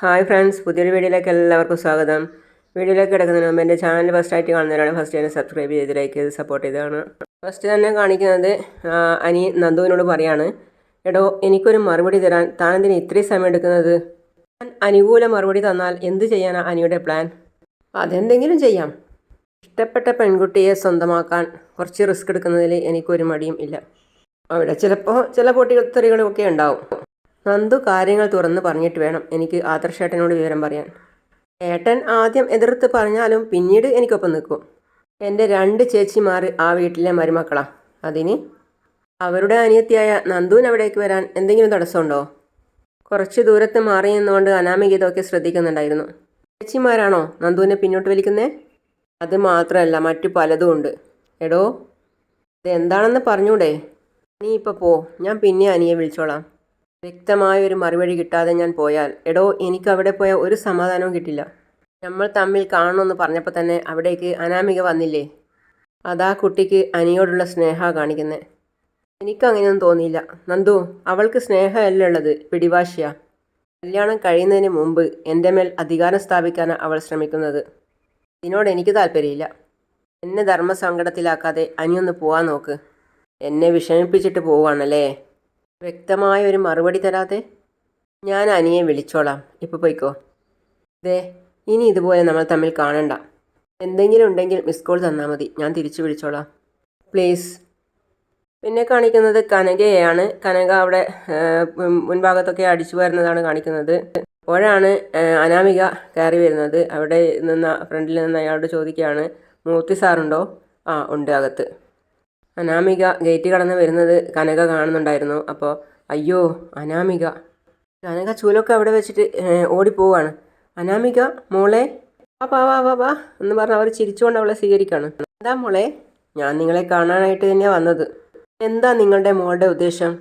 Hi friends പുതിയൊരു വീഡിയോയിലേക്ക് എല്ലാവർക്കും സ്വാഗതം. വീഡിയോയിലേക്ക് കിടക്കുന്നതിന് മുമ്പ് എന്റെ ചാനൽ ഫസ്റ്റ് ആയിട്ട് കാണുന്നവരാണ് ഫസ്റ്റ് തന്നെ സബ്സ്ക്രൈബ് ചെയ്ത് ലൈക്ക് ചെയ്ത് സപ്പോർട്ട് ചെയ്തതാണ്. ഫസ്റ്റ് തന്നെ കാണിക്കുന്നത് അനി നന്ദുവിനോട് പറയാണ് എടോ എനിക്കൊരു മറുപടി തരാൻ താനെന്തിന് ഇത്രയും സമയം എടുക്കുന്നത്? ഞാൻ അനുകൂല മറുപടി തന്നാൽ എന്ത് ചെയ്യാനാണ് അനിയുടെ പ്ലാൻ അതെന്തെങ്കിലും ചെയ്യാം. ഇഷ്ടപ്പെട്ട പെൺകുട്ടിയെ സ്വന്തമാക്കാൻ കുറച്ച് റിസ്ക് എടുക്കുന്നതിൽ എനിക്കൊരു മടിയും ഇല്ല. അവിടെ ചിലപ്പോൾ ചില പൊട്ടിത്തെറികളൊക്കെ ഉണ്ടാവും. നന്ദു കാര്യങ്ങൾ തുറന്ന് പറഞ്ഞിട്ട് വേണം എനിക്ക് ആദർശേട്ടനോട് വിവരം പറയാൻ. ഏട്ടൻ ആദ്യം എതിർത്ത് പറഞ്ഞാലും പിന്നീട് എനിക്കൊപ്പം നിൽക്കും. എന്റെ രണ്ട് ചേച്ചിമാർ ആ വീട്ടിലെ മരുമക്കളാ. അതിന് അവരുടെ അനിയത്തിയായ നന്ദുവിന് അവിടേക്ക് വരാൻ എന്തെങ്കിലും തടസ്സമുണ്ടോ? കുറച്ച് ദൂരത്ത് മാറി നിന്നുകൊണ്ട് അനാമിക ഇതൊക്കെ ശ്രദ്ധിക്കുന്നുണ്ടായിരുന്നു. ചേച്ചിമാരാണോ നന്ദുവിനെ പിന്നോട്ട് വലിക്കുന്നേ? അത് മാത്രമല്ല മറ്റു പലതും ഉണ്ട്. എടോ ഇതെന്താണെന്ന് പറഞ്ഞൂടെ? നീ ഇപ്പോൾ പോ. ഞാൻ പിന്നെ അനിയെ വിളിച്ചോളാം. വ്യക്തമായ ഒരു മറുപടി കിട്ടാതെ ഞാൻ പോയാൽ. എടോ എനിക്ക് അവിടെ പോയ ഒരു സമാധാനവും കിട്ടില്ല. നമ്മൾ തമ്മിൽ കാണണമെന്ന് പറഞ്ഞപ്പോൾ തന്നെ അവിടേക്ക് അനാമിക വന്നില്ലേ? അതാ കുട്ടിക്ക് അനിയോടുള്ള സ്നേഹ കാണിക്കുന്നത് എനിക്കങ്ങനെയൊന്നും തോന്നിയില്ല. നന്ദു അവൾക്ക് സ്നേഹമല്ല ഉള്ളത്? പിടിവാശിയ. കല്യാണം കഴിയുന്നതിന് മുമ്പ് എന്റെ മേൽ അധികാരം സ്ഥാപിക്കാനാണ് അവൾ ശ്രമിക്കുന്നത്. ഇതിനോട് എനിക്ക് താല്പര്യമില്ല. എന്നെ ധർമ്മസങ്കടത്തിലാക്കാതെ അനിയൊന്ന് പോവാൻ നോക്ക്. എന്നെ വിഷമിപ്പിച്ചിട്ട് പോവാണല്ലേ വ്യക്തമായ ഒരു മറുപടി തരാതെ ഞാൻ അനിയെ വിളിച്ചോളാം. ഇപ്പോൾ പോയിക്കോ. ദേ ഇനി ഇതുപോലെ നമ്മൾ തമ്മിൽ കാണണ്ട. എന്തെങ്കിലും ഉണ്ടെങ്കിൽ മിസ് കോൾ തന്നാൽ മതി. ഞാൻ തിരിച്ചു വിളിച്ചോളാം. പ്ലീസ് പിന്നെ കാണിക്കുന്നത് കനകയാണ്. കനക അവിടെ മുൻഭാഗത്തൊക്കെ അടിച്ചു വരുന്നതാണ് കാണിക്കുന്നത്. അപ്പോഴാണ് അനാമിക കയറി വരുന്നത്. അവിടെ നിന്ന് ഫ്രണ്ടിൽ നിന്ന് അയാളോട് ചോദിക്കുകയാണ് മൂർത്തി സാറുണ്ടോ? ആ ഉണ്ട് അകത്ത്. അനാമിക ഗേറ്റ് കടന്ന് വരുന്നത് കനക കാണുന്നുണ്ടായിരുന്നു. അപ്പോൾ അയ്യോ അനാമിക. കനക ചൂലൊക്കെ അവിടെ വെച്ചിട്ട് ഓടിപ്പോവാണ് അനാമിക മോളെ. ആ പാ വാ വാ വാ എന്ന് പറഞ്ഞ് അവർ ചിരിച്ചുകൊണ്ട് അവളെ സ്വീകരിക്കാണ്. എന്താ മോളെ? ഞാൻ നിങ്ങളെ കാണാനായിട്ട് തന്നെയാണ് വന്നത്. എന്താ നിങ്ങളുടെ മോളുടെ ഉദ്ദേശം?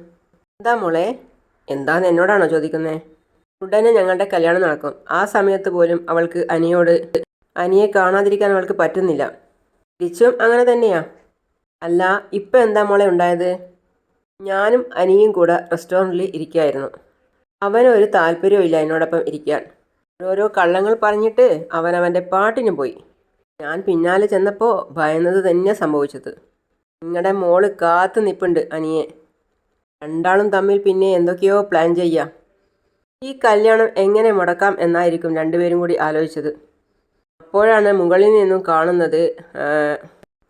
എന്താ മോളെ? എന്താന്ന് എന്നോടാണോ ചോദിക്കുന്നത് ഉടനെ ഞങ്ങളുടെ കല്യാണം നടക്കും. ആ സമയത്ത് പോലും അവൾക്ക് അനിയോട് അനിയെ കാണാതിരിക്കാൻ അവൾക്ക് പറ്റുന്നില്ല. തിരിച്ചും അങ്ങനെ തന്നെയാ? അല്ല ഇപ്പം എന്താ മോളെ ഉണ്ടായത്? ഞാനും അനിയും കൂടെ റെസ്റ്റോറന്റിൽ ഇരിക്കുകയായിരുന്നു അവനൊരു താല്പര്യമില്ല എന്നോടൊപ്പം ഇരിക്കാൻ. ഓരോരോ കള്ളങ്ങൾ പറഞ്ഞിട്ട് അവനവന്റെ പാട്ടിന് പോയി. ഞാൻ പിന്നാലെ ചെന്നപ്പോൾ ഭയന്നത് തന്നെ സംഭവിച്ചത്. നിങ്ങളുടെ മോൾ കാത്തു നിൽപ്പുണ്ട് അനിയെ. രണ്ടാളും തമ്മിൽ പിന്നെ എന്തൊക്കെയോ പ്ലാൻ ചെയ്യാം. ഈ കല്യാണം എങ്ങനെ മുടക്കാം എന്നായിരിക്കും രണ്ടുപേരും കൂടി ആലോചിച്ചത്. അപ്പോഴാണ് മുകളിൽ നിന്നും കാണുന്നത്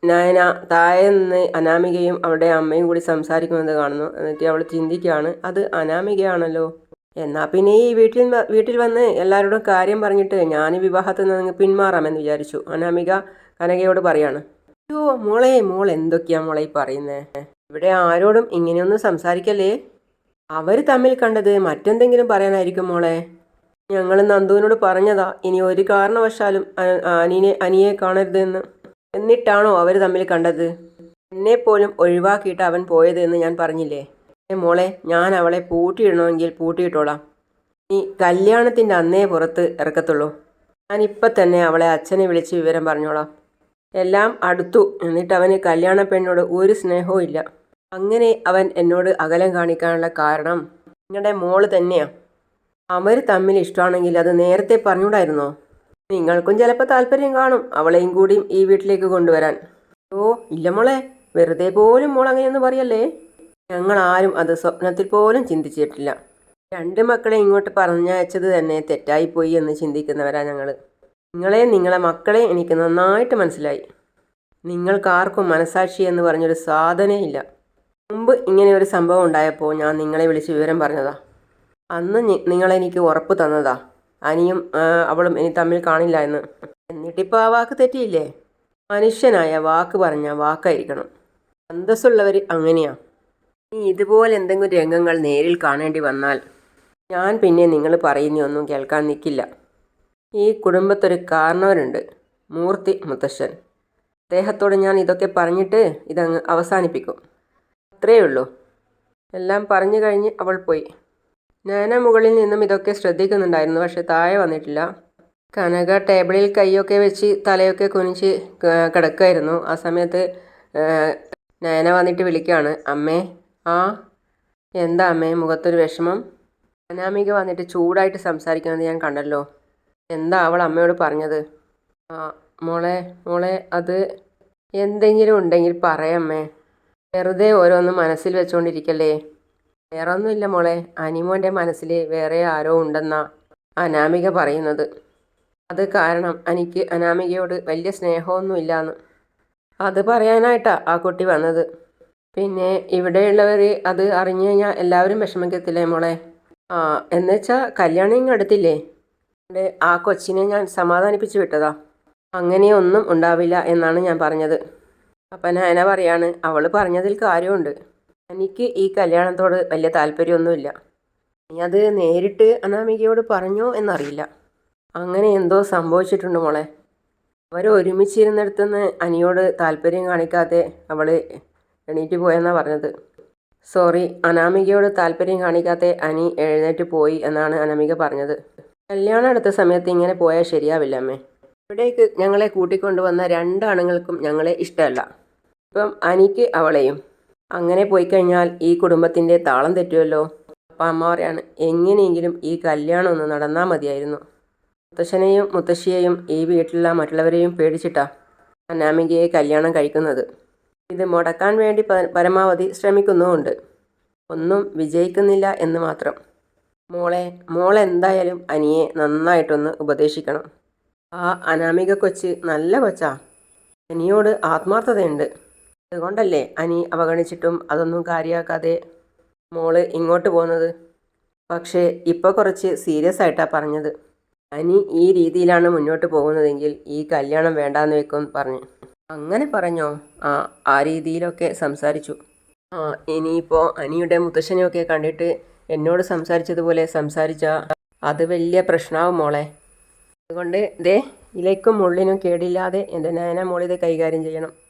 നയന താഴെ നിന്ന് അനാമികയും അവളുടെ അമ്മയും കൂടി സംസാരിക്കുന്നത് കാണുന്നു. എന്നിട്ട് അവൾ ചിന്തിക്കുകയാണ് അത് അനാമികയാണല്ലോ? എന്നാൽ പിന്നെ ഈ വീട്ടിൽ വീട്ടിൽ വന്ന് എല്ലാവരോടും കാര്യം പറഞ്ഞിട്ട് ഞാൻ ഈ വിവാഹത്തിൽ നിന്ന് പിന്മാറാമെന്ന് വിചാരിച്ചു. അനാമിക കനകയോട് പറയാണ് അയ്യോ മോളെ മോൾ എന്തൊക്കെയാ മോളെ ഈ പറയുന്നേ? ഇവിടെ ആരോടും ഇങ്ങനെയൊന്നും സംസാരിക്കല്ലേ? അവർ തമ്മിൽ കണ്ടത് മറ്റെന്തെങ്കിലും പറയാനായിരിക്കും മോളെ? ഞങ്ങൾ നന്ദുവിനോട് പറഞ്ഞതാ ഇനി ഒരു കാരണവശാലും അ- അനിനെ അനിയെ കാണരുതെന്ന്. എന്നിട്ടാണോ അവർ തമ്മിൽ കണ്ടത്? എന്നെ പോലും ഒഴിവാക്കിയിട്ട് അവൻ പോയത് എന്ന് ഞാൻ പറഞ്ഞില്ലേ? മോളെ ഞാൻ അവളെ പൂട്ടിയിടണമെങ്കിൽ പൂട്ടിയിട്ടോളാം. നീ കല്യാണത്തിന്റെ അന്നേ പുറത്ത് ഇറക്കത്തുള്ളൂ. ഞാനിപ്പം തന്നെ അവളെ അച്ഛനെ വിളിച്ച് വിവരം പറഞ്ഞോളാം. എല്ലാം അടുത്തു. എന്നിട്ട് അവന് കല്യാണ പെണ്ണോട് ഒരു സ്നേഹവും ഇല്ല. അങ്ങനെ അവൻ എന്നോട് അകലം കാണിക്കാനുള്ള കാരണം നിങ്ങളുടെ മോൾ തന്നെയാണ് അവർ തമ്മിൽ ഇഷ്ടമാണെങ്കിൽ അത് നേരത്തെ പറഞ്ഞൂടായിരുന്നോ നിങ്ങൾക്കും ചിലപ്പോൾ താല്പര്യം കാണും അവളെയും കൂടിയും ഈ വീട്ടിലേക്ക് കൊണ്ടുവരാൻ. ഓ ഇല്ല മോളെ വെറുതെ പോലും മോൾ അങ്ങനെയൊന്നും പറയല്ലേ? ഞങ്ങൾ ആരും അത് സ്വപ്നത്തിൽ പോലും ചിന്തിച്ചിട്ടില്ല. രണ്ട് മക്കളെ ഇങ്ങോട്ട് പറഞ്ഞയച്ചത് തന്നെ തെറ്റായിപ്പോയി എന്ന് ചിന്തിക്കുന്നവരാ ഞങ്ങൾ നിങ്ങളെ നിങ്ങളെ മക്കളെ എനിക്ക് നന്നായിട്ട് മനസ്സിലായി. നിങ്ങൾക്കാർക്കും മനസാക്ഷി എന്ന് പറഞ്ഞൊരു സാധനേ ഇല്ല. മുമ്പ് ഇങ്ങനെ ഒരു സംഭവം ഉണ്ടായപ്പോൾ ഞാൻ നിങ്ങളെ വിളിച്ച് വിവരം പറഞ്ഞതാ. അന്ന് നിങ്ങളെനിക്ക് ഉറപ്പ് തന്നതാ. അനിയും അവളും ഇനി തമ്മിൽ കാണില്ല എന്ന്. എന്നിട്ടിപ്പോൾ ആ വാക്ക് തെറ്റിയില്ലേ? മനുഷ്യനായ വാക്ക് പറഞ്ഞ വാക്കായിരിക്കണം. അന്തസ്സുള്ളവർ അങ്ങനെയാ. ഇനി ഇതുപോലെ എന്തെങ്കിലും രംഗങ്ങൾ നേരിൽ കാണേണ്ടി വന്നാൽ ഞാൻ പിന്നെ നിങ്ങൾ പറയുന്നൊന്നും കേൾക്കാൻ നിൽക്കില്ല ഈ കുടുംബത്തൊരു കാരണവരുണ്ട്. മൂർത്തി മുത്തശ്ശൻ. അദ്ദേഹത്തോട് ഞാൻ ഇതൊക്കെ പറഞ്ഞിട്ട് ഇതങ്ങ് അവസാനിപ്പിക്കും. അത്രയേ ഉള്ളൂ എല്ലാം പറഞ്ഞു കഴിഞ്ഞ് അവൾ പോയി. നയന മുകളിൽ നിന്നും ഇതൊക്കെ ശ്രദ്ധിക്കുന്നുണ്ടായിരുന്നു പക്ഷെ താഴെ വന്നിട്ടില്ല. കനക ടേബിളിൽ കൈയൊക്കെ വെച്ച് തലയൊക്കെ കുനിച്ച് കിടക്കുമായിരുന്നു ആ സമയത്ത് നയന വന്നിട്ട് വിളിക്കുകയാണ്. അമ്മേ ആ എന്താ അമ്മേ മുഖത്തൊരു വിഷമം? അനാമിക വന്നിട്ട് ചൂടായിട്ട് സംസാരിക്കുന്നത് ഞാൻ കണ്ടല്ലോ. എന്താ അവൾ അമ്മയോട് പറഞ്ഞത്? ആ മോളെ മോളെ അത് എന്തെങ്കിലും ഉണ്ടെങ്കിൽ പറയമ്മേ വെറുതെ ഓരോന്ന് മനസ്സിൽ വെച്ചുകൊണ്ടിരിക്കല്ലേ വേറെ ഒന്നുമില്ല മോളെ. അനിമോന്റെ മനസ്സിൽ വേറെ ആരോ ഉണ്ടെന്നാ അനാമിക പറയുന്നത്. അത് കാരണം എനിക്ക് അനാമികയോട് വലിയ സ്നേഹമൊന്നുമില്ലാന്ന്. അത് പറയാനായിട്ടാ ആ കുട്ടി വന്നത്. പിന്നെ ഇവിടെയുള്ളവർ അത് അറിഞ്ഞു കഴിഞ്ഞാൽ എല്ലാവരും വിഷമിക്കത്തില്ലേ മോളെ? ആ എന്നുവെച്ചാൽ കല്യാണം ഇങ്ങ് അടുത്തില്ലേ? ആ കൊച്ചിനെ ഞാൻ സമാധാനിപ്പിച്ചു വിട്ടതാ. അങ്ങനെയൊന്നും ഉണ്ടാവില്ല എന്നാണ് ഞാൻ പറഞ്ഞത്. അപ്പം നയന പറയാണ് അവൾ പറഞ്ഞതിൽ കാര്യമുണ്ട്. എനിക്ക് ഈ കല്യാണത്തോട് വലിയ താല്പര്യമൊന്നുമില്ല. നീ അത് നേരിട്ട് അനാമികയോട് പറഞ്ഞോ എന്നറിയില്ല. അങ്ങനെ എന്തോ സംഭവിച്ചിട്ടുണ്ട് മോളെ. അവർ ഒരുമിച്ചിരുന്നിടത്തുനിന്ന് അനിയോട് താല്പര്യം കാണിക്കാതെ അവൾ എണീറ്റ് പോയെന്നാണ് പറഞ്ഞത്. സോറി അനാമികയോട് താല്പര്യം കാണിക്കാതെ അനി എഴുന്നേറ്റ് പോയി എന്നാണ് അനാമിക പറഞ്ഞത്. കല്യാണം അടുത്ത സമയത്ത് ഇങ്ങനെ പോയാൽ ശരിയാവില്ല അമ്മേ. ഇവിടേക്ക് ഞങ്ങളെ കൂട്ടിക്കൊണ്ടുവന്ന രണ്ടാണുങ്ങൾക്കും ഞങ്ങളെ ഇഷ്ടമല്ല. ഇപ്പം അനിക്ക് അവളെയും. അങ്ങനെ പോയി കഴിഞ്ഞാൽ ഈ കുടുംബത്തിന്റെ താളം തെറ്റുമല്ലോ അപ്പം അമ്മ പറയാണ് എങ്ങനെയെങ്കിലും ഈ കല്യാണം ഒന്ന് നടന്നാൽ മതിയായിരുന്നു. മുത്തശ്ശനെയും മുത്തശ്ശിയെയും ഈ വീട്ടിലുള്ള മറ്റുള്ളവരെയും പേടിച്ചിട്ടാ അനാമികയെ കല്യാണം കഴിക്കുന്നത്. ഇത് മുടക്കാൻ വേണ്ടി പരമാവധി ശ്രമിക്കുന്നുമുണ്ട്. ഒന്നും വിജയിക്കുന്നില്ല എന്ന് മാത്രം. മോളെ മോൾ എന്തായാലും അനിയെ നന്നായിട്ടൊന്ന് ഉപദേശിക്കണം. ആ അനാമിക കൊച്ച് നല്ല കൊച്ചാ. അനിയോട് ആത്മാർത്ഥതയുണ്ട്. അതുകൊണ്ടല്ലേ അനി അവഗണിച്ചിട്ടും അതൊന്നും കാര്യമാക്കാതെ മോൾ ഇങ്ങോട്ട് പോകുന്നത് പക്ഷേ ഇപ്പോൾ കുറച്ച് സീരിയസ് ആയിട്ടാണ് പറഞ്ഞത്. അനി ഈ രീതിയിലാണ് മുന്നോട്ട് പോകുന്നതെങ്കിൽ ഈ കല്യാണം വേണ്ടാന്ന് വെക്കും പറഞ്ഞു. അങ്ങനെ പറഞ്ഞോ? ആ ആ രീതിയിലൊക്കെ സംസാരിച്ചു. ആ ഇനിയിപ്പോൾ അനിയുടെ മുത്തശ്ശനെയൊക്കെ കണ്ടിട്ട് എന്നോട് സംസാരിച്ചതുപോലെ സംസാരിച്ച അത് വലിയ പ്രശ്നമാവും മോളെ. അതുകൊണ്ട് ദേ ഇലയ്ക്കും മുള്ളിനും കേടില്ലാതെ എന്റെ നയന മോളിത് കൈകാര്യം ചെയ്യണം.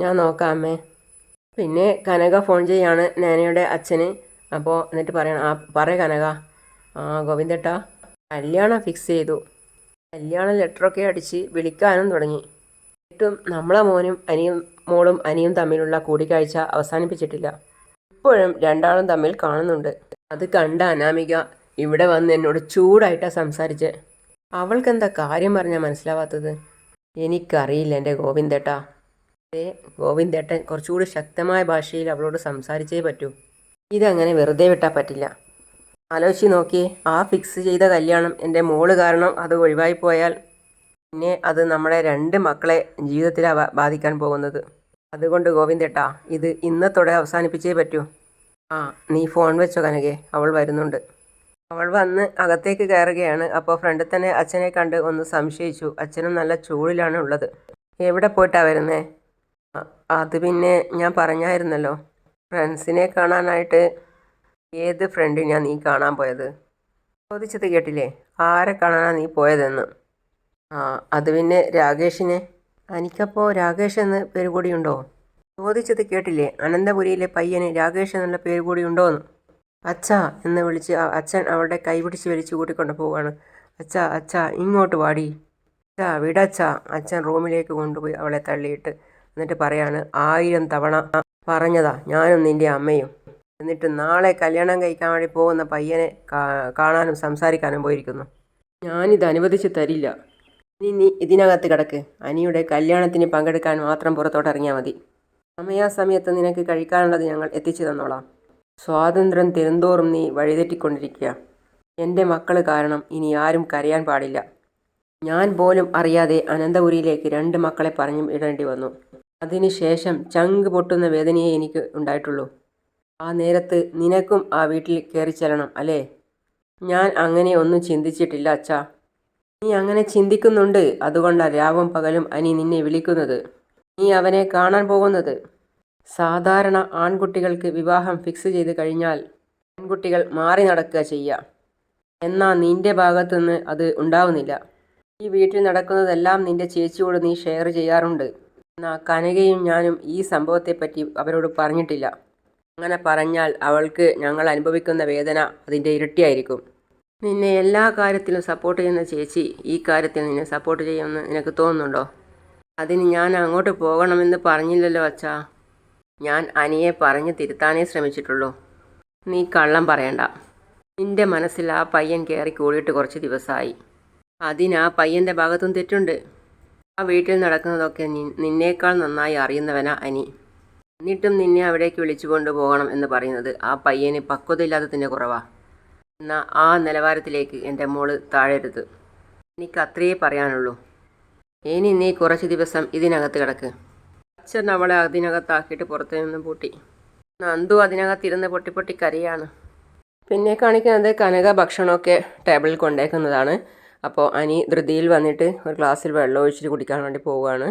ഞാൻ നോക്കാം അമ്മേ. പിന്നെ കനക ഫോൺ ചെയ്യാണ് നാനയുടെ അച്ഛന്. അപ്പോൾ എന്നിട്ട് പറയണം ആ പറയ കനക. ആ ഗോവിന്ദേട്ടാ കല്യാണം ഫിക്സ് ചെയ്തു. കല്യാണ ലെറ്ററൊക്കെ അടിച്ച് വിളിക്കാനും തുടങ്ങി. എന്നിട്ടും നമ്മളെ മോനും അനിയും മോളും അനിയും തമ്മിലുള്ള കൂടിക്കാഴ്ച അവസാനിപ്പിച്ചിട്ടില്ല. ഇപ്പോഴും രണ്ടാളും തമ്മിൽ കാണുന്നുണ്ട്. അത് കണ്ട അനാമിക ഇവിടെ വന്ന് എന്നോട് ചൂടായിട്ടാണ് സംസാരിച്ച്. അവൾക്കെന്താ കാര്യം പറഞ്ഞാൽ മനസ്സിലാവാത്തത്? എനിക്കറിയില്ല എന്റെ ഗോവിന്ദേട്ടാ. ഗോവിന്ദേട്ടൻ കുറച്ചുകൂടി ശക്തമായ ഭാഷയിൽ അവളോട് സംസാരിച്ചേ പറ്റൂ. ഇതങ്ങനെ വെറുതെ വിട്ടാൽ പറ്റില്ല. ആലോചിച്ച് നോക്കി ആ ഫിക്സ് ചെയ്ത കല്യാണം എന്റെ മോൾ കാരണം അത് ഒഴിവായി പോയാൽ പിന്നെ അത് നമ്മുടെ രണ്ട് മക്കളെ ജീവിതത്തിലാണ് ബാധിക്കാൻ പോകുന്നത്. അതുകൊണ്ട് ഗോവിന്ദേട്ടാ ഇത് ഇന്നത്തോടെ അവസാനിപ്പിച്ചേ പറ്റൂ. ആ നീ ഫോൺ വെച്ചോ കനകെ അവൾ വരുന്നുണ്ട്. അവൾ വന്ന് അകത്തേക്ക് കയറുകയാണ്. അപ്പോൾ ഫ്രണ്ടിൽ തന്നെ അച്ഛനെ കണ്ട് ഒന്ന് സംശയിച്ചു. അച്ഛനും നല്ല ചൂടിലാണ് ഉള്ളത്. എവിടെ പോയിട്ടാണ് വരുന്നേ? അത് പിന്നെ ഞാൻ പറഞ്ഞായിരുന്നല്ലോ. ഫ്രണ്ട്സിനെ കാണാനായിട്ട് ഏത് ഫ്രണ്ടിനാണ് നീ കാണാൻ പോയത്? ചോദിച്ചത് കേട്ടില്ലേ? ആരെ കാണാനാണ് നീ പോയതെന്ന്? ആ അത് പിന്നെ രാകേഷിനെ. എനിക്കപ്പോൾ രാകേഷ് എന്ന് പേര് കൂടിയുണ്ടോ ചോദിച്ചത് കേട്ടില്ലേ? അനന്തപുരിയിലെ പയ്യന് രാകേഷ് എന്നുള്ള പേര് കൂടിയുണ്ടോന്ന് അച്ഛാ എന്ന് വിളിച്ച് അച്ഛൻ അവളുടെ കൈപിടിച്ച് വലിച്ചു കൂട്ടിക്കൊണ്ട് പോവുകയാണ്. അച്ഛ അച്ഛ ഇങ്ങോട്ട് വാടി. അച്ഛ വിടച്ഛ അച്ഛൻ റൂമിലേക്ക് കൊണ്ടുപോയി അവളെ തള്ളിയിട്ട് എന്നിട്ട് പറയാണ് ആയിരം തവണ പറഞ്ഞതാ ഞാനും നിന്റെ അമ്മയും. എന്നിട്ട് നാളെ കല്യാണം കഴിക്കാൻ വേണ്ടി പോകുന്ന പയ്യനെ കാണാനും സംസാരിക്കാനും പോയിരിക്കുന്നു. ഞാനിത് അനുവദിച്ച് തരില്ല. നീ നീ ഇതിനകത്ത് കിടക്ക്. അനിയുടെ കല്യാണത്തിന് പങ്കെടുക്കാൻ മാത്രം പുറത്തോട്ട് ഇറങ്ങിയാൽ മതി. സമയാസമയത്ത് നിനക്ക് കഴിക്കാനുള്ളത് ഞങ്ങൾ എത്തിച്ചു തന്നോളാം. സ്വാതന്ത്ര്യം തിരുന്തോറും നീ വഴിതെറ്റിക്കൊണ്ടിരിക്കുക. എന്റെ മക്കൾ കാരണം ഇനി ആരും കരയാൻ പാടില്ല. ഞാൻ പോലും അറിയാതെ അനന്തപുരിയിലേക്ക് രണ്ട് മക്കളെ പറഞ്ഞു ഇടേണ്ടി വന്നു. അതിനുശേഷം ചങ്ക് പൊട്ടുന്ന വേദനയെ എനിക്ക് ഉണ്ടായിട്ടുള്ളൂ. ആ നേരത്ത് നിനക്കും ആ വീട്ടിൽ കയറി ചെല്ലണം അല്ലേ? ഞാൻ അങ്ങനെ ഒന്നും ചിന്തിച്ചിട്ടില്ല അച്ഛാ. നീ അങ്ങനെ ചിന്തിക്കുന്നുണ്ട് അതുകൊണ്ടാണ് രാവും പകലും അനി നിന്നെ വിളിക്കുന്നത്. നീ അവനെ കാണാൻ പോകുന്നത്. സാധാരണ ആൺകുട്ടികൾക്ക് വിവാഹം ഫിക്സ് ചെയ്ത് കഴിഞ്ഞാൽ പെൺകുട്ടികൾ മാറി നടക്കുക ചെയ്യുക എന്നാൽ നിന്റെ ഭാഗത്തുനിന്ന് അത് ഉണ്ടാവുന്നില്ല. ഈ വീട്ടിൽ നടക്കുന്നതെല്ലാം നിന്റെ ചേച്ചിയോട് നീ ഷെയർ ചെയ്യാറുണ്ട്. എന്നാൽ കനകയും ഞാനും ഈ സംഭവത്തെപ്പറ്റി അവരോട് പറഞ്ഞിട്ടില്ല. അങ്ങനെ പറഞ്ഞാൽ അവൾക്ക് ഞങ്ങൾ അനുഭവിക്കുന്ന വേദന അതിന്റെ ഇരട്ടിയായിരിക്കും. നിന്നെ എല്ലാ കാര്യത്തിലും സപ്പോർട്ട് ചെയ്യുന്ന ചേച്ചി ഈ കാര്യത്തിൽ നിന്നെ സപ്പോർട്ട് ചെയ്യുമെന്ന് നിനക്ക് തോന്നുന്നുണ്ടോ? അതിന് ഞാൻ അങ്ങോട്ട് പോകണമെന്ന് പറഞ്ഞില്ലല്ലോ അച്ഛാ. ഞാൻ അനിയെ പറഞ്ഞ് തിരുത്താനേ ശ്രമിച്ചിട്ടുള്ളൂ. നീ കള്ളം പറയണ്ട. നിന്റെ മനസ്സിൽ ആ പയ്യൻ കയറി കൂടിയിട്ട് കുറച്ച് ദിവസമായി. അതിന് ആ പയ്യന്റെ ഭാഗത്തും തെറ്റുണ്ട്. ആ വീട്ടിൽ നടക്കുന്നതൊക്കെ നിന്നേക്കാൾ നന്നായി അറിയുന്നവനാ അനി. എന്നിട്ടും നിന്നെ അവിടേക്ക് വിളിച്ചു കൊണ്ടുപോകണം എന്ന് പറയുന്നത് ആ പയ്യന് പക്വതയില്ലാത്തതിന്റെ കുറവാ. എന്നാൽ ആ നിലവാരത്തിലേക്ക് എന്റെ മോൾ താഴരുത്. എനിക്ക് അത്രയേ പറയാനുള്ളൂ. ഇനി നീ കുറച്ച് ദിവസം ഇതിനകത്ത് കിടക്ക്. അച്ഛൻ അവളെ അതിനകത്താക്കിയിട്ട് പുറത്തു നിന്ന് പൂട്ടി. നന്ദു അതിനകത്തിരുന്ന് പൊട്ടി പൊട്ടി കരയാണ്. പിന്നെ കാണിക്കുന്നത് കനക ഭക്ഷണമൊക്കെ ടേബിളിൽ കൊണ്ടേക്കുന്നതാണ്. അപ്പോൾ അനി ധൃതിയിൽ വന്നിട്ട് ഒരു ഗ്ലാസ്സിൽ വെള്ളം ഒഴിച്ചിട്ട് കുടിക്കാൻ വേണ്ടി പോവുകയാണ്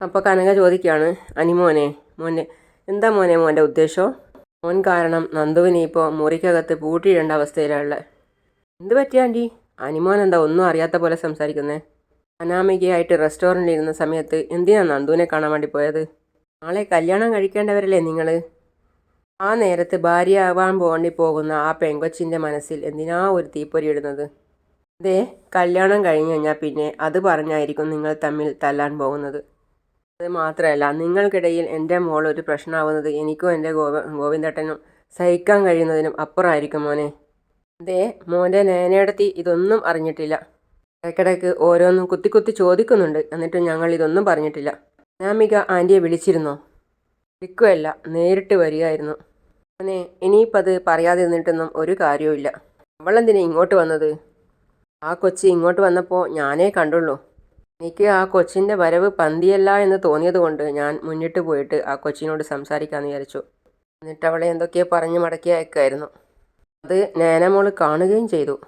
അപ്പോൾ കനക ചോദിക്കുകയാണ് അനി മോനെ മോനെ എന്താ മോനെ മോന്റെ ഉദ്ദേശം? മോൻ കാരണം നന്ദുവിനെ ഇപ്പോൾ മുറിക്കകത്ത് പൂട്ടിയിടേണ്ട അവസ്ഥയിലുള്ള എന്ത് പറ്റിയ ആന്റി? അനിമോൻ എന്താ ഒന്നും അറിയാത്ത പോലെ സംസാരിക്കുന്നേ? അനാമികയായിട്ട് റെസ്റ്റോറന്റിൽ ഇരുന്ന സമയത്ത് എന്തിനാണ് നന്ദുവിനെ കാണാൻ വേണ്ടി പോയത്? നാളെ കല്യാണം കഴിക്കേണ്ടവരല്ലേ നിങ്ങൾ ആ നേരത്ത് ഭാര്യയാവാൻ വേണ്ടി പോകുന്ന ആ പെങ്കൊച്ചിന്റെ മനസ്സിൽ എന്തിനാ ഒരു തീപ്പൊരി ഇടുന്നത്? ദേ കല്യാണം കഴിഞ്ഞു കഴിഞ്ഞാൽ പിന്നെ അത് പറഞ്ഞായിരിക്കും നിങ്ങൾ തമ്മിൽ തല്ലാൻ പോകുന്നത്. അത് മാത്രമല്ല നിങ്ങൾക്കിടയിൽ എന്റെ മോൾ ഒരു പ്രശ്നമാവുന്നത് എനിക്കും എന്റെ ഗോവ ഗോവിന്ദേട്ടനും സഹിക്കാൻ കഴിയുന്നതിനും അപ്പുറമായിരിക്കും മോനെ. ദേ മോന്റെ നേനയിടത്തി ഇതൊന്നും അറിഞ്ഞിട്ടില്ല. ഇടയ്ക്കിടയ്ക്ക് ഓരോന്നും കുത്തി കുത്തി ചോദിക്കുന്നുണ്ട്. എന്നിട്ടും ഞങ്ങൾ ഇതൊന്നും പറഞ്ഞിട്ടില്ല. നാമിക ആന്റിയെ വിളിച്ചിരുന്നോ? വിളിക്കുകയല്ല നേരിട്ട് വരികയായിരുന്നു. മോനെ ഇനിയിപ്പോൾ അത് പറയാതെ കാര്യവും ഒരു കാര്യവുമില്ല. അവളെന്തിനാ ഇങ്ങോട്ട് വന്നത്? ആ കൊച്ചി ഇങ്ങോട്ട് വന്നപ്പോൾ ഞാനേ കണ്ടുള്ളൂ. എനിക്ക് ആ കൊച്ചിന്റെ വരവ് പന്തിയല്ല എന്ന് തോന്നിയതുകൊണ്ട് ഞാൻ മുന്നിട്ട് പോയിട്ട് ആ കൊച്ചിനോട് സംസാരിക്കാമെന്ന് വിചാരിച്ചു. എന്നിട്ട് അവളെ എന്തൊക്കെയോ പറഞ്ഞു മടക്കി അയക്കായിരുന്നു അത് നേനമോൾ കാണുകയും ചെയ്തു.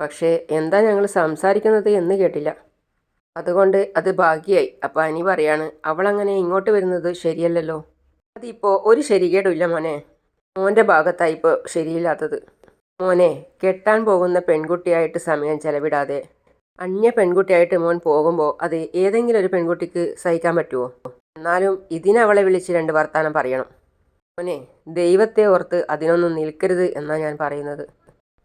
പക്ഷേ എന്താ ഞങ്ങൾ സംസാരിക്കുന്നത് എന്ന് കേട്ടില്ല. അതുകൊണ്ട് അത് ഭാഗ്യമായി അപ്പോൾ അനി പറയാണ് അവളങ്ങനെ ഇങ്ങോട്ട് വരുന്നത് ശരിയല്ലല്ലോ. അതിപ്പോൾ ഒരു ശരികേടുമില്ല മോനെ. മോന്റെ ഭാഗത്തായി ഇപ്പോൾ ശരിയില്ലാത്തത്. മോനെ കെട്ടാൻ പോകുന്ന പെൺകുട്ടിയായിട്ട് സമയം ചെലവിടാതെ. അന്യ പെൺകുട്ടിയായിട്ട് മോൻ പോകുമ്പോൾ അത് ഏതെങ്കിലും ഒരു പെൺകുട്ടിക്ക് സഹിക്കാൻ പറ്റുമോ എന്നാലും ഇതിനവളെ വിളിച്ച് രണ്ട് വർത്താനം പറയണം. മോനെ ദൈവത്തെ ഓർത്ത് അതിനൊന്നും നിൽക്കരുത് എന്നാണ് ഞാൻ പറയുന്നത്.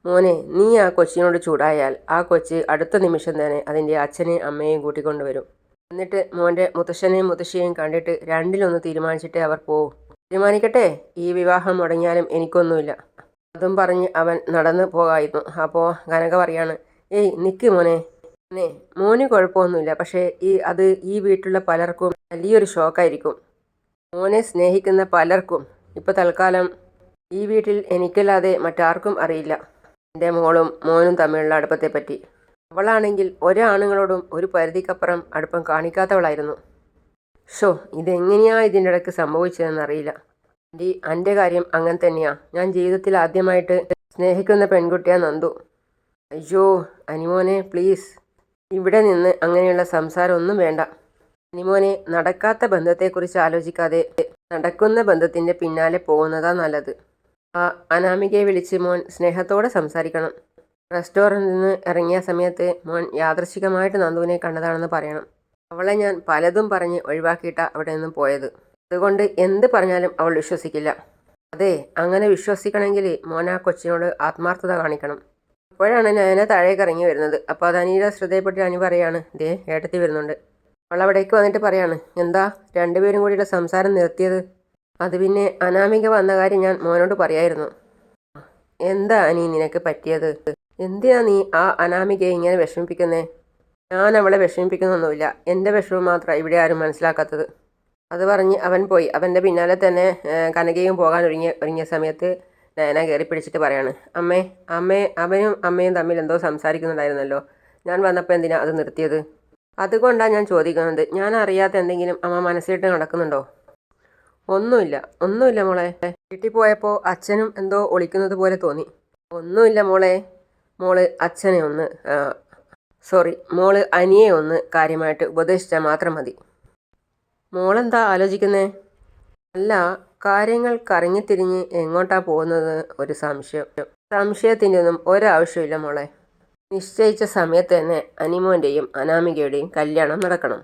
മോനെ നീ ആ കൊച്ചിനോട് ചൂടായാൽ ആ കൊച്ച് അടുത്ത നിമിഷം തന്നെ അതിന്റെ അച്ഛനെയും അമ്മയെയും കൂട്ടിക്കൊണ്ടുവരും എന്നിട്ട് മോന്റെ മുത്തശ്ശനെയും മുത്തശ്ശിയെയും കണ്ടിട്ട് രണ്ടിലൊന്ന് തീരുമാനിച്ചിട്ടേ അവർ പോവും. തീരുമാനിക്കട്ടെ? ഈ വിവാഹം മുടങ്ങിയാലും എനിക്കൊന്നുമില്ല. അതും പറഞ്ഞ് അവൻ നടന്നു പോകായിരുന്നു. അപ്പോൾ കനക പറയാണ് ഏയ് നിക്ക് മോനെ. മോനെ മോന് കുഴപ്പമൊന്നുമില്ല. പക്ഷേ ഈ അത് ഈ വീട്ടിലുള്ള പലർക്കും വലിയൊരു ഷോക്കായിരിക്കും. മോനെ സ്നേഹിക്കുന്ന പലർക്കും ഇപ്പോൾ തൽക്കാലം ഈ വീട്ടിൽ എനിക്കല്ലാതെ മറ്റാർക്കും അറിയില്ല. എന്റെ മോളും മോനും തമ്മിലുള്ള അടുപ്പത്തെപ്പറ്റി. അവളാണെങ്കിൽ ഒരാണുങ്ങളോടും ഒരു പരിധിക്കപ്പുറം അടുപ്പം കാണിക്കാത്തവളായിരുന്നു. ഷോ ഇതെങ്ങനെയാണ് ഇതിന്റെ ഇടയ്ക്ക് സംഭവിച്ചതെന്നറിയില്ല. ആന്റി എന്റെ കാര്യം അങ്ങനെ തന്നെയാ. ഞാൻ ജീവിതത്തിൽ ആദ്യമായിട്ട് സ്നേഹിക്കുന്ന പെൺകുട്ടിയാ നന്ദു. അയ്യോ അനിമോനെ പ്ലീസ്. ഇവിടെ നിന്ന് അങ്ങനെയുള്ള സംസാരമൊന്നും വേണ്ട. അനിമോനെ നടക്കാത്ത ബന്ധത്തെക്കുറിച്ച് ആലോചിക്കാതെ നടക്കുന്ന ബന്ധത്തിന്റെ പിന്നാലെ പോകുന്നതാ നല്ലത്. ആ അനാമികയെ വിളിച്ച് മോൻ സ്നേഹത്തോടെ സംസാരിക്കണം. റെസ്റ്റോറന്റിൽ നിന്ന് ഇറങ്ങിയ സമയത്ത് മോൻ യാദൃശികമായിട്ട് നന്ദുവിനെ കണ്ടതാണെന്ന് പറയണം. അവളെ ഞാൻ പലതും പറഞ്ഞ് ഒഴിവാക്കിയിട്ടാണ് അവിടെ നിന്ന് പോയത്. അതുകൊണ്ട് എന്ത് പറഞ്ഞാലും അവൾ വിശ്വസിക്കില്ല. അതെ അങ്ങനെ വിശ്വസിക്കണമെങ്കിൽ മോന കൊച്ചിനോട് ആത്മാർത്ഥത കാണിക്കണം. അപ്പോഴാണ് നയന താഴേക്ക് ഇറങ്ങി വരുന്നത്. അപ്പോൾ അത് അനിയുടെ ശ്രദ്ധയപ്പെട്ട് അനി പറയാണ് ദേ ഏട്ടത്തി വരുന്നുണ്ട്. അവൾ അവിടേക്ക് വന്നിട്ട് പറയാണ് എന്താ രണ്ടുപേരും കൂടിയുള്ള സംസാരം നിർത്തിയത്? അത് പിന്നെ അനാമിക വന്ന കാര്യം ഞാൻ മോനോട് പറയായിരുന്നു. എന്താ അനി നിനക്ക് പറ്റിയത്? എന്തിനാ നീ ആ അനാമികയെ ഇങ്ങനെ വിഷമിപ്പിക്കുന്നേ? ഞാൻ അവളെ വിഷമിപ്പിക്കുന്നൊന്നുമില്ല. എന്റെ വിഷമം മാത്രമാണ് ഇവിടെ ആരും മനസ്സിലാക്കാത്തത്. അത് പറഞ്ഞ് അവൻ പോയി. അവന്റെ പിന്നാലെ തന്നെ കനകയും പോകാൻ ഒരുങ്ങിയ ഒരുങ്ങിയ സമയത്ത് നയന കയറി പിടിച്ചിട്ട് പറയാണ് അമ്മേ അമ്മേ അവനും അമ്മയും തമ്മിൽ എന്തോ സംസാരിക്കുന്നുണ്ടായിരുന്നല്ലോ. ഞാൻ വന്നപ്പോൾ എന്തിനാ അത് നിർത്തിയത്? അതുകൊണ്ടാണ് ഞാൻ ചോദിക്കുന്നത്. ഞാൻ അറിയാത്ത എന്തെങ്കിലും അമ്മ മനസ്സിലിട്ട് നടക്കുന്നുണ്ടോ? ഒന്നുമില്ല ഒന്നുമില്ല മോളെ. വീട്ടിൽ പോയപ്പോൾ അച്ഛനും എന്തോ ഒളിക്കുന്നത് പോലെ തോന്നി. ഒന്നുമില്ല മോളെ. മോൾ അച്ഛനെ ഒന്ന് സോറി മോൾ അനിയെ ഒന്ന് കാര്യമായിട്ട് ഉപദേശിച്ചാൽ മാത്രം മതി. മോളെന്താ ആലോചിക്കുന്നേ? അല്ല കാര്യങ്ങൾ കറങ്ങിത്തിരിഞ്ഞ് എങ്ങോട്ടാ പോകുന്നത്? ഒരു സംശയം. സംശയത്തിന്റെ ഒന്നും ഒരാവശ്യമില്ല മോളെ. നിശ്ചയിച്ച സമയത്ത് തന്നെ അനിമോന്റെയും അനാമികയുടെയും കല്യാണം നടക്കണം.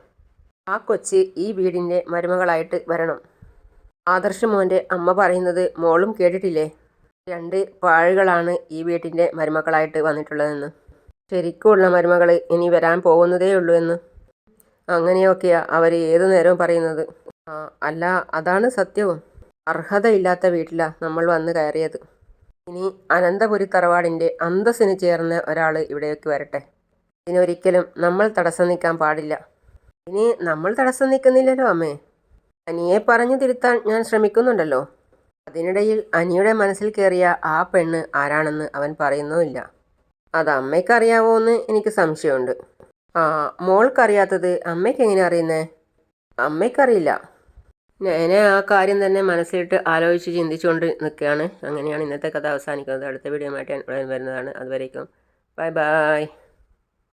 ആ കൊച്ച് ഈ വീടിന്റെ മരുമകളായിട്ട് വരണം. ആദർശ് മോന്റെ അമ്മ പറയുന്നത് മോളും കേട്ടിട്ടില്ലേ? രണ്ട് പാഴുകളാണ് ഈ വീട്ടിന്റെ മരുമക്കളായിട്ട് വന്നിട്ടുള്ളതെന്ന്. ശരിക്കുമുള്ള മരുമകൾ ഇനി വരാൻ പോകുന്നതേ ഉള്ളൂ എന്ന്. അങ്ങനെയൊക്കെയാ അവർ ഏതു നേരവും പറയുന്നത്. അല്ല അതാണ് സത്യവും. അർഹതയില്ലാത്ത വീട്ടിലാണ് നമ്മൾ വന്ന് കയറിയത്. ഇനി അനന്തപുരി തറവാടിന്റെ അന്തസ്സിന് ചേർന്ന ഒരാൾ ഇവിടേക്ക് വരട്ടെ. ഇതിനൊരിക്കലും നമ്മൾ തടസ്സം നിൽക്കാൻ പാടില്ല. ഇനി നമ്മൾ തടസ്സം നിൽക്കുന്നില്ലല്ലോ അമ്മേ. അനിയെ പറഞ്ഞു തിരുത്താൻ ഞാൻ ശ്രമിക്കുന്നുണ്ടല്ലോ. അതിനിടയിൽ അനിയുടെ മനസ്സിൽ കയറിയ ആ പെണ്ണ് ആരാണെന്ന് അവൻ പറയുന്നുമില്ല. അത് അമ്മയ്ക്കറിയാവോ എന്ന് എനിക്ക് സംശയമുണ്ട്. ആ മോൾക്കറിയാത്തത് അമ്മയ്ക്ക് എങ്ങനെ അറിയുന്നേ? അമ്മയ്ക്കറിയില്ല. ഞാൻ ആ കാര്യം തന്നെ മനസ്സിലിട്ട് ആലോചിച്ച് ചിന്തിച്ചുകൊണ്ട് നിൽക്കുകയാണ് അങ്ങനെയാണ് ഇന്നത്തെ കഥ അവസാനിക്കുന്നത്. അടുത്ത വീഡിയോ ആയിട്ട് വരുന്നതാണ്. അതുവരേക്കും. Bye bye.